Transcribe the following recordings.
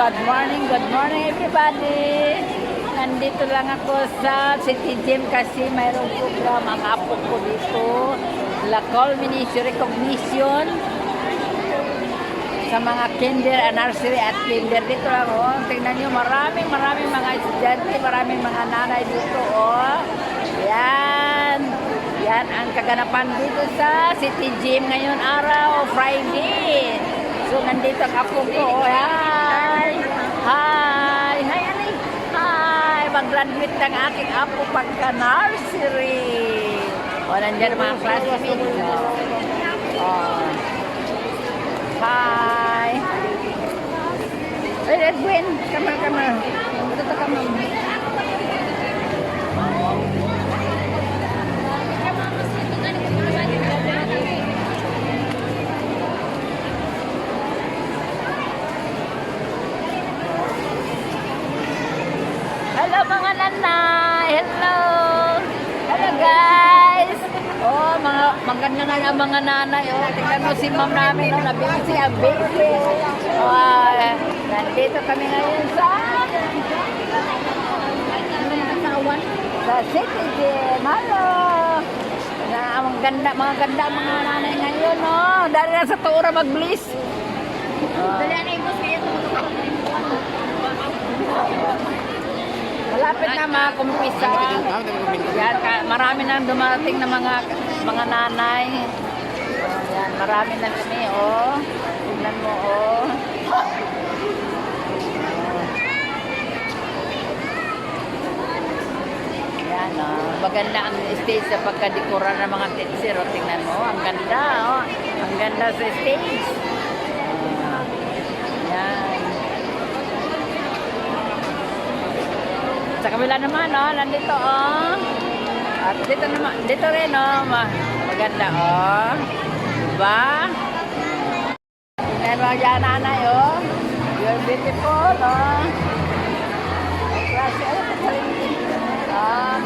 Good morning, good morning everybody! Nandito lang ako sa City Gym kasi mayroong program ang apo ko dito. La Culmination Recognition sa mga kinder and nursery at kinder dito lang oh. Tingnan nyo, maraming maraming mga estudyante, maraming mga nanay dito oh. Yan! Yan ang kaganapan dito sa City Gym ngayon araw, Friday. So nandito ang apo ko oh. Yan! Hi! Hi, Ali! Hi! Mag-graduate ng aking apo pagka-nursery. O, nandiyan mga classmates. Oh. Oh. Hi! Hey, Edwin! Come on, come. Ito to, come on. Hello! Hello! Guys! Oh, mga maganda na ang mga nanay. Oh, tingnan mo si ma'am namin. Oh, nabisi ang baby. Oh, nandito kami ngayon sa sa City Gym. Hello! Na, ang ganda, mga ganda mga nanay ngayon. Oh, dahil na sa tuura mag-bliss. Oh. Malapit na mga kumpisa. Yan, marami na dumating na mga mga nanay. Yan, marami na kami, oh. Tingnan mo, oh. Yan, oh. Maganda ang stage sa pagkadekora ng mga teacher, oh. Tingnan mo, ang ganda, oh. Ang ganda sa stage. Oh. Yan. Sa kabila naman, oh, nandito, oh. At dito naman, dito rin, oh, ma- maganda, oh. Diba? Mo dyan, nanay, oh. You're beautiful, oh. Klase, ano ito sa Ah,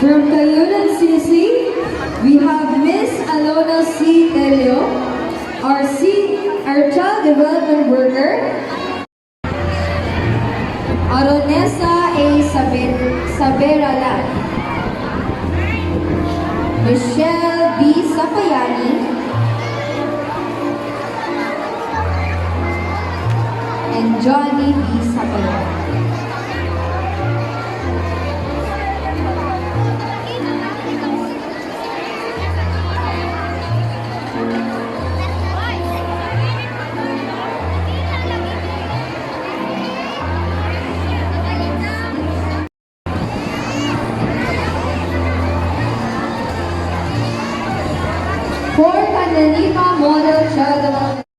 From Cayulan City, we have Miss Alona C. Telio, our, C, our child development worker. Aronesa A. Saber, Saberalan. Michelle B. Sapayani. And Johnny B. Fourth, Andalima Model Child